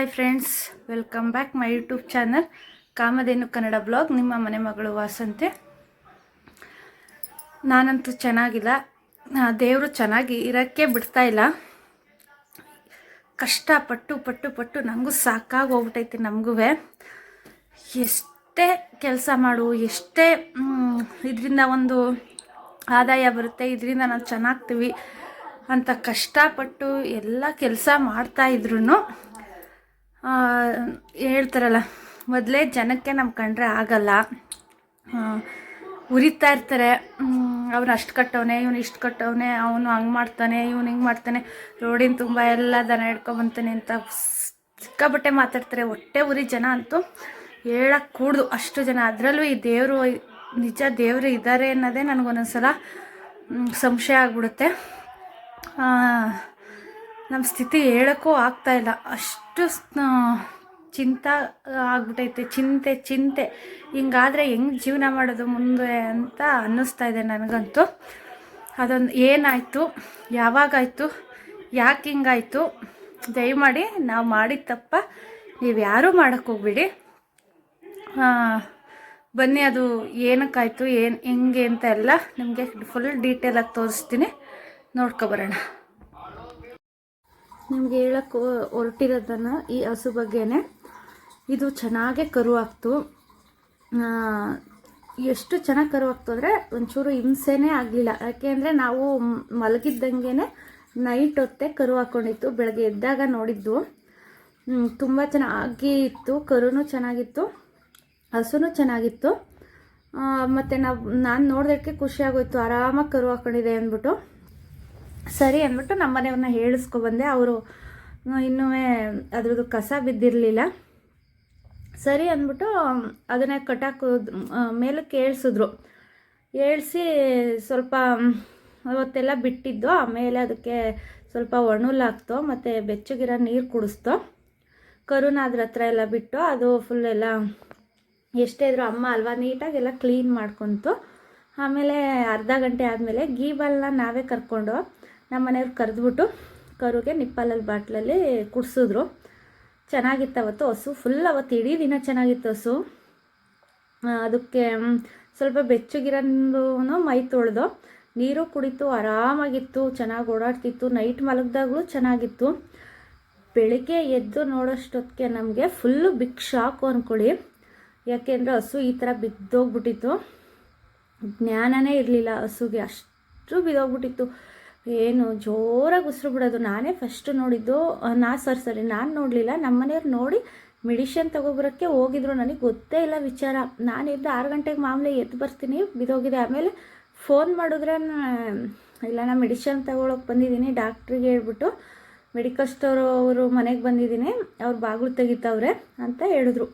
Hi friends welcome back my YouTube channel Kamadhenu Kannada blog ನಿಮ್ಮ ಮನೆ ಮಗಳು ವಾಸಂತೆ ನಾನಂತೂ ಚೆನ್ನಾಗಿಲ್ಲ. ದೇವರು ಚೆನ್ನಾಗಿ ಇರೋಕ್ಕೆ ಬಿಡ್ತಾ ಇಲ್ಲ. ಕಷ್ಟ, ಪಟ್ಟು ಪಟ್ಟು ಪಟ್ಟು ನನಗೂ ಸಾಕಾಗಿ ಹೋಗ್ಬಿಟ್ಟೈತೆ ನಮಗೂ ಎಷ್ಟೇ ಕೆಲಸ ಮಾಡು, ಎಷ್ಟೇ ಇದರಿಂದ ಒಂದು ಆದಾಯ ಬರುತ್ತೆ, ಇದರಿಂದ ನಾವು ಚೆನ್ನಾಗ್ತೀವಿ ಅಂತ ಕಷ್ಟಪಟ್ಟು ಎಲ್ಲ ಕೆಲಸ ಮಾಡ್ತಾಯಿದ್ರು ಹೇಳ್ತಾರಲ್ಲ, ಮೊದಲೇ ಜನಕ್ಕೆ ನಮ್ಮ ಕಂಡ್ರೆ ಆಗಲ್ಲ. ಉರಿತಾ ಇರ್ತಾರೆ. ಅವ್ನು ಅಷ್ಟು ಕಟ್ಟವನೆ, ಇವನು ಇಷ್ಟು ಕಟ್ಟವನೆ, ಅವನು ಹಂಗೆ ಮಾಡ್ತಾನೆ, ಇವನು ಹಿಂಗೆ ಮಾಡ್ತಾನೆ. ರೋಡಿನ ತುಂಬ ಎಲ್ಲ ದನ ಹಿಡ್ಕೊಬಂತಾನೆ ಅಂತ ಸಿಕ್ಕಾಬಟ್ಟೆ ಮಾತಾಡ್ತಾರೆ. ಹೊಟ್ಟೆ ಉರಿ ಜನ ಅಂತೂ ಹೇಳಕ್ಕೆ ಕೂಡ್ದು. ಅಷ್ಟು ಜನ. ಅದರಲ್ಲೂ ಈ ದೇವರು ನಿಜ ದೇವರು ಇದ್ದಾರೆ ಅನ್ನೋದೇ ನನಗೊಂದೊಂದ್ಸಲ ಸಂಶಯ ಆಗ್ಬಿಡುತ್ತೆ. ನಮ್ಮ ಸ್ಥಿತಿ ಹೇಳೋಕ್ಕೂ ಆಗ್ತಾಯಿಲ್ಲ ಅಷ್ಟು ಚಿಂತ ಆಗ್ಬಿಟ್ಟೈತೆ ಚಿಂತೆ ಚಿಂತೆ. ಹಿಂಗಾದರೆ ಹೆಂಗೆ ಜೀವನ ಮಾಡೋದು ಮುಂದೆ ಅಂತ ಅನ್ನಿಸ್ತಾ ಇದೆ ನನಗಂತೂ. ಅದೊಂದು ಏನಾಯಿತು? ಯಾವಾಗಾಯಿತು? ಯಾಕೆ ಹಿಂಗಾಯಿತು? ದಯಮಾಡಿ ನಾವು ಮಾಡಿದ ತಪ್ಪ ನೀವು ಯಾರೂ ಮಾಡೋಕ್ಕೆ ಹೋಗ್ಬಿಡಿ. ಬನ್ನಿ ಅದು ಏನಕ್ಕಾಯಿತು, ಏನು, ಹೆಂಗೆ ಅಂತ ಎಲ್ಲ ನಿಮಗೆ ಫುಲ್ ಡೀಟೇಲಾಗಿ ತೋರಿಸ್ತೀನಿ. ನೋಡ್ಕೊಬರೋಣ ನಿಮ್ಗೆ ಹೇಳಕ್ಕೆ ಹೊರಟಿರೋದನ್ನು ಈ ಹಸು ಬಗ್ಗೆನೆ. ಇದು ಚೆನ್ನಾಗೆ ಕರು ಆಗ್ತು. ಎಷ್ಟು ಚೆನ್ನಾಗಿ ಕರು ಆಗ್ತು ಅಂದರೆ ಒಂಚೂರು ಹಿಂಸೆನೇ ಆಗಲಿಲ್ಲ. ಯಾಕೆಂದರೆ ನಾವು ಮಲಗಿದ್ದಂಗೆ ನೈಟ್ ಹೊತ್ತೆ ಕರು ಹಾಕ್ಕೊಂಡಿತ್ತು ಬೆಳಗ್ಗೆ ಎದ್ದಾಗ ನೋಡಿದ್ದು. ತುಂಬ ಚೆನ್ನಾಗಿ ಇತ್ತು, ಕರುನೂ ಚೆನ್ನಾಗಿತ್ತು, ಹಸುನೂ ಚೆನ್ನಾಗಿತ್ತು. ಮತ್ತು ನಾವು ನಾನು ನೋಡೋದಕ್ಕೆ ಖುಷಿ ಆಗೋಯ್ತು. ಆರಾಮಾಗಿ ಕರು ಹಾಕ್ಕೊಂಡಿದೆ ಅಂದ್ಬಿಟ್ಟು. ಸರಿ ಅಂದ್ಬಿಟ್ಟು ನಮ್ಮ ಮನೆಯವ್ರನ್ನ ಹೇಳಿಸ್ಕೊಬಂದೆ ಅವರು ಇನ್ನೂ ಅದ್ರದ್ದು ಕಸ ಬಿದ್ದಿರಲಿಲ್ಲ. ಸರಿ ಅಂದ್ಬಿಟ್ಟು ಅದನ್ನೇ ಕಟಾಕ ಮೇಲಕ್ಕೆ ಏಳ್ಸಿದ್ರು ಏಳಿಸಿ ಸ್ವಲ್ಪ ಅವತ್ತೆಲ್ಲ ಬಿಟ್ಟಿದ್ದು. ಆಮೇಲೆ ಅದಕ್ಕೆ ಸ್ವಲ್ಪ ಒಣುಲಾಕ್ತು ಮತ್ತು ಬೆಚ್ಚಗಿರೋ ನೀರು ಕುಡಿಸ್ತೋ. ಕರುನ ಅದ್ರ ಹತ್ರ ಎಲ್ಲ ಬಿಟ್ಟು, ಅದು ಫುಲ್ ಎಲ್ಲ ಎಷ್ಟೇ ಇದ್ರು ಅಮ್ಮ ಅಲ್ವಾ ನೀಟಾಗೆಲ್ಲ ಕ್ಲೀನ್ ಮಾಡ್ಕೊತು. ಆಮೇಲೆ ಅರ್ಧ ಗಂಟೆ ಆದಮೇಲೆ ಗೀಬಲ್ನ ನಾವೇ ಕರ್ಕೊಂಡು ನಮ್ಮ ಮನೆಯವ್ರು ಕರೆದ್ಬಿಟ್ಟು ಕರುಗೆ ನಿಪ್ಪಲಲ್ಲಿ ಬಾಟ್ಲಲ್ಲಿ ಕುಡಿಸಿದ್ರು. ಚೆನ್ನಾಗಿತ್ತು ಅವತ್ತು ಹಸು. ಫುಲ್ ಅವತ್ತು ಇಡೀ ದಿನ ಚೆನ್ನಾಗಿತ್ತು ಹಸು. ಅದಕ್ಕೆ ಸ್ವಲ್ಪ ಬೆಚ್ಚಗಿರೋದು ಮೈ ತೊಳೆದು ನೀರು ಕುಡಿತು ಆರಾಮಾಗಿತ್ತು, ಚೆನ್ನಾಗಿ ಓಡಾಡ್ತಿತ್ತು. ನೈಟ್ ಮಲಗ್ದಾಗಲೂ ಚೆನ್ನಾಗಿತ್ತು. ಬೆಳಿಗ್ಗೆ ಎದ್ದು ನೋಡೋಷ್ಟೊತ್ತಿಗೆ ನಮಗೆ ಫುಲ್ಲು ಬಿಗ್ ಶಾಕು ಅಂದ್ಕೊಳ್ಳಿ ಯಾಕೆಂದರೆ ಹಸು ಈ ಥರ ಬಿದ್ದೋಗ್ಬಿಟ್ಟಿತ್ತು. ಜ್ಞಾನನೇ ಇರಲಿಲ್ಲ ಹಸುಗೆ. ಅಷ್ಟು ಬಿದ್ದೋಗ್ಬಿಟ್ಟಿತ್ತು. ಏನು, ಜೋರಾಗಿ ಉಸಿರು ಬಿಡೋದು. ನಾನೇ ಫಸ್ಟ್ ನೋಡಿದ್ದು ನಾ ಸರ್ ಸರಿ, ನಾನು ನೋಡಲಿಲ್ಲ. ನಮ್ಮ ಮನೆಯವ್ರು ನೋಡಿ ಮೆಡಿಷನ್ ತೊಗೊಬರೋಕ್ಕೆ ಹೋಗಿದ್ರು. ನನಗೆ ಗೊತ್ತೇ ಇಲ್ಲ ವಿಚಾರ. ನಾನು ಎದ್ದು ಆರು ಗಂಟೆಗೆ ಮಾಮೂಲಿ ಎದ್ದು ಬರ್ತೀನಿ, ಬಿದೋಗಿದೆ. ಆಮೇಲೆ ಫೋನ್ ಮಾಡಿದ್ರೆ ಇಲ್ಲ ನಾನು ಮೆಡಿಷನ್ ತಗೊಳಕ್ಕೆ ಬಂದಿದ್ದೀನಿ. ಡಾಕ್ಟ್ರಿಗೆ ಹೇಳ್ಬಿಟ್ಟು ಮೆಡಿಕಲ್ ಸ್ಟೋರ್ ಅವರು ಮನೆಗೆ ಬಂದಿದ್ದೀನಿ. ಅವ್ರು ಬಾಗಿಲು ತೆಗಿತಾವ್ರೆ ಅಂತ ಹೇಳಿದ್ರು.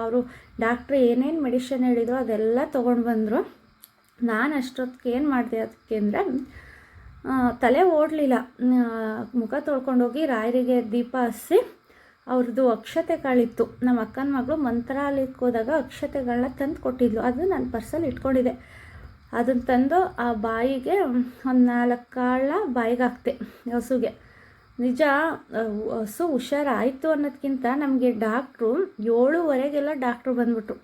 ಅವರು ಡಾಕ್ಟ್ರ್ ಏನೇನು ಮೆಡಿಷನ್ ಹೇಳಿದ್ರು ಅದೆಲ್ಲ ತೊಗೊಂಡು ಬಂದರು. ನಾನು ಅಷ್ಟೊತ್ತಿಗೆ ಏನು ಮಾಡಿದೆ ಅದಕ್ಕೆ ಅಂದರೆ ತಲೆ ಓಡಲಿಲ್ಲ. ಮುಖ ತೊಳ್ಕೊಂಡೋಗಿ ರಾಯರಿಗೆ ದೀಪ ಹಚ್ಚಿ ಅವ್ರದ್ದು ಅಕ್ಷತೆ ಕಾಳಿತ್ತು. ನಮ್ಮ ಅಕ್ಕನ ಮಗಳು ಮಂತ್ರಾಲಯಕ್ಕೆ ಹೋದಾಗ ಅಕ್ಷತೆಗಳನ್ನ ತಂದು ಕೊಟ್ಟಿದ್ಲು. ಅದು ನನ್ನ ಪರ್ಸಲ್ಲಿ ಇಟ್ಕೊಂಡಿದ್ದೆ. ಅದನ್ನು ತಂದು ಆ ಬಾಯಿಗೆ ಒಂದು ನಾಲ್ಕು ಕಾಳ ಬಾಯಿಗೆ ಹಾಕ್ತೆ ಹಸುಗೆ. ನಿಜ ಹಸು ಹುಷಾರಾಯಿತು ಅನ್ನೋದಕ್ಕಿಂತ ನಮಗೆ ಡಾಕ್ಟ್ರು ಏಳುವರೆಗೆಲ್ಲ ಡಾಕ್ಟ್ರು ಬಂದ್ಬಿಟ್ರು.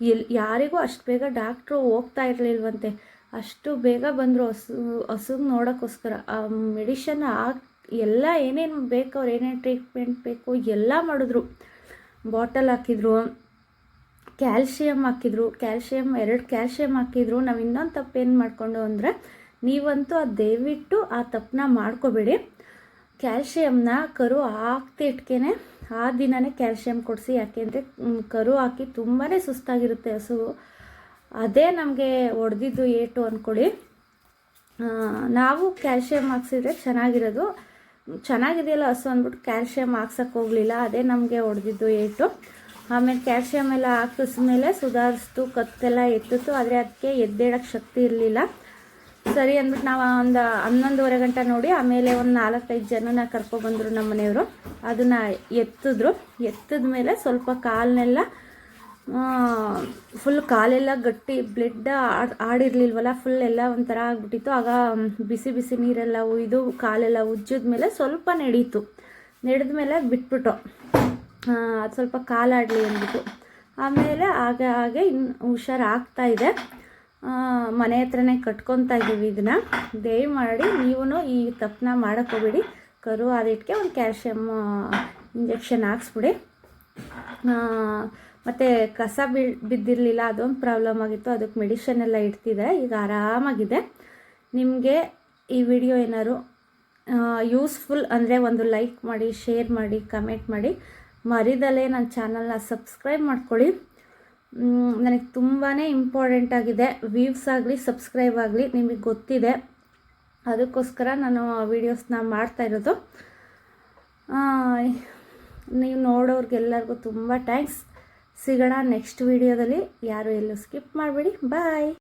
ಎಲ್ಲಿ ಯಾರಿಗೂ ಅಷ್ಟು ಬೇಗ ಡಾಕ್ಟ್ರು ಹೋಗ್ತಾ ಇರಲಿಲ್ವಂತೆ. ಅಷ್ಟು ಬೇಗ ಬಂದರು ಹಸು, ಹಸುಗೆ ನೋಡೋಕ್ಕೋಸ್ಕರ. ಆ ಮೆಡಿಷನ್ ಹಾಕಿ ಎಲ್ಲ ಏನೇನು ಬೇಕು, ಅವ್ರು ಏನೇನು ಟ್ರೀಟ್ಮೆಂಟ್ ಬೇಕು ಎಲ್ಲ ಮಾಡಿದ್ರು. ಬಾಟಲ್ ಹಾಕಿದ್ರು ಕ್ಯಾಲ್ಶಿಯಮ್ ಹಾಕಿದ್ರು ಕ್ಯಾಲ್ಶಿಯಮ್ ಎರಡು ಕ್ಯಾಲ್ಶಿಯಮ್ ಹಾಕಿದ್ರು. ನಾವು ಇನ್ನೊಂದು ತಪ್ಪೇನು ಮಾಡಿಕೊಂಡು ಅಂದರೆ, ನೀವಂತೂ ಅದು ದಯವಿಟ್ಟು ಆ ತಪ್ಪನ್ನ ಮಾಡ್ಕೋಬೇಡಿ. ಕ್ಯಾಲ್ಶಿಯಮ್ನ ಕರು ಹಾಕ್ತಿಟ್ಕೇನೆ ಆ ದಿನವೇ ಕ್ಯಾಲ್ಶಿಯಮ್ ಕೊಡಿಸಿ, ಯಾಕೆಂದರೆ ಕರು ಹಾಕಿ ತುಂಬಾ ಸುಸ್ತಾಗಿರುತ್ತೆ ಹಸು. ಅದೇ ನಮಗೆ ಹೊಡೆದಿದ್ದು ಏಟು ಅಂದ್ಕೊಳ್ಳಿ ನಾವು ಕ್ಯಾಲ್ಶಿಯಂ ಹಾಕ್ಸಿದ್ರೆ ಚೆನ್ನಾಗಿರೋದು. ಚೆನ್ನಾಗಿದೆಯಲ್ಲ ಹಸು ಅಂದ್ಬಿಟ್ಟು ಕ್ಯಾಲ್ಶಿಯಂ ಹಾಕ್ಸೋಕ್ಕೆ ಹೋಗಲಿಲ್ಲ, ಅದೇ ನಮಗೆ ಹೊಡೆದಿದ್ದು ಏಟು. ಆಮೇಲೆ ಕ್ಯಾಲ್ಶಿಯಂ ಎಲ್ಲ ಹಾಕಿಸ್ಮೇಲೆ ಸುಧಾರಿಸ್ತು, ಕತ್ತೆಲ್ಲ ಎತ್ತಿತ್ತು, ಆದರೆ ಅದಕ್ಕೆ ಎದ್ದೇಳಕ್ಕೆ ಶಕ್ತಿ ಇರಲಿಲ್ಲ. ಸರಿ ಅಂದ್ಬಿಟ್ಟು ನಾವು ಒಂದು ಹನ್ನೊಂದುವರೆ ಗಂಟೆ ನೋಡಿ, ಆಮೇಲೆ ಒಂದು ನಾಲ್ಕೈದು ಜನನ ಕರ್ಕೊಬಂದರು ನಮ್ಮ ಮನೆಯವರು ಅದನ್ನು ಎತ್ತಿದ್ರು. ಎತ್ತಿದ ಮೇಲೆ ಸ್ವಲ್ಪ ಕಾಲನ್ನೆಲ್ಲ ಫುಲ್ ಕಾಲೆಲ್ಲ ಗಟ್ಟಿ ಬ್ಲಡ್ ಆಡಿರಲಿಲ್ವಲ್ಲ ಫುಲ್ ಎಲ್ಲ ಒಂಥರ ಆಗ್ಬಿಟ್ಟಿತ್ತು. ಆಗ ಬಿಸಿ ಬಿಸಿ ನೀರೆಲ್ಲ ಉಯ್ದು ಕಾಲೆಲ್ಲ ಉಜ್ಜಿದ ಮೇಲೆ ಸ್ವಲ್ಪ ನಡೀತು. ನಡೆದ ಮೇಲೆ ಬಿಟ್ಬಿಟ್ಟು ಅದು ಸ್ವಲ್ಪ ಕಾಲಾಡಲಿ ಅಂದ್ಬಿಟ್ಟು. ಆಮೇಲೆ ಹಾಗೆ ಹಾಗೆ ಇನ್ನು ಹುಷಾರಾಗ್ತಾ ಇದೆ. ಮನೆ ಹತ್ರನೇ ಕಟ್ಕೊತಾ ಇದ್ದೀವಿ ಇದನ್ನು ದಯಮಾಡಿ ನೀವು ಈ ತಪ್ಪನ್ನ ಮಾಡೋಕ್ಕೋಗ್ಬೇಡಿ ಕರು ಆದಿಟ್ಟಿಗೆ ಒಂದು ಕ್ಯಾಲ್ಶಿಯಮ್ ಇಂಜೆಕ್ಷನ್ ಹಾಕ್ಸ್ಬಿಡಿ. ಮತ್ತು ಕಸ ಬೀಳ್ ಬಿದ್ದಿರಲಿಲ್ಲ, ಅದೊಂದು ಪ್ರಾಬ್ಲಮ್ ಆಗಿತ್ತು. ಅದಕ್ಕೆ ಮೆಡಿಷನ್ ಎಲ್ಲ ಇಡ್ತಿದೆ. ಈಗ ಆರಾಮಾಗಿದೆ. ನಿಮಗೆ ಈ ವಿಡಿಯೋ ಏನಾದ್ರು ಯೂಸ್ಫುಲ್ ಅಂದರೆ ಒಂದು ಲೈಕ್ ಮಾಡಿ ಶೇರ್ ಮಾಡಿ ಕಮೆಂಟ್ ಮಾಡಿ. ಮರಿದಲ್ಲೇ ನನ್ನ ಚಾನಲ್ನ ಸಬ್ಸ್ಕ್ರೈಬ್ ಮಾಡ್ಕೊಳ್ಳಿ. ನನಗೆ ತುಂಬಾ ಇಂಪಾರ್ಟೆಂಟ್ ಆಗಿದೆ. ವ್ಯೂವ್ಸ್ ಆಗಲಿ ಸಬ್ಸ್ಕ್ರೈಬ್ ಆಗಲಿ ನಿಮಗೆ ಗೊತ್ತಿದೆ. ಅದಕ್ಕೋಸ್ಕರ ನಾನು ವೀಡಿಯೋಸ್ನ ಮಾಡ್ತಾ ಇರೋದು. ನೀವು ನೋಡೋರ್ಗೆಲ್ಲರಿಗೂ ತುಂಬ ಥ್ಯಾಂಕ್ಸ್ ಸಿಗೋಣ ನೆಕ್ಸ್ಟ್ ವಿಡಿಯೋದಲ್ಲಿ ಯಾರು ಎಲ್ಲೂ ಸ್ಕಿಪ್ ಮಾಡಬೇಡಿ. ಬಾಯ್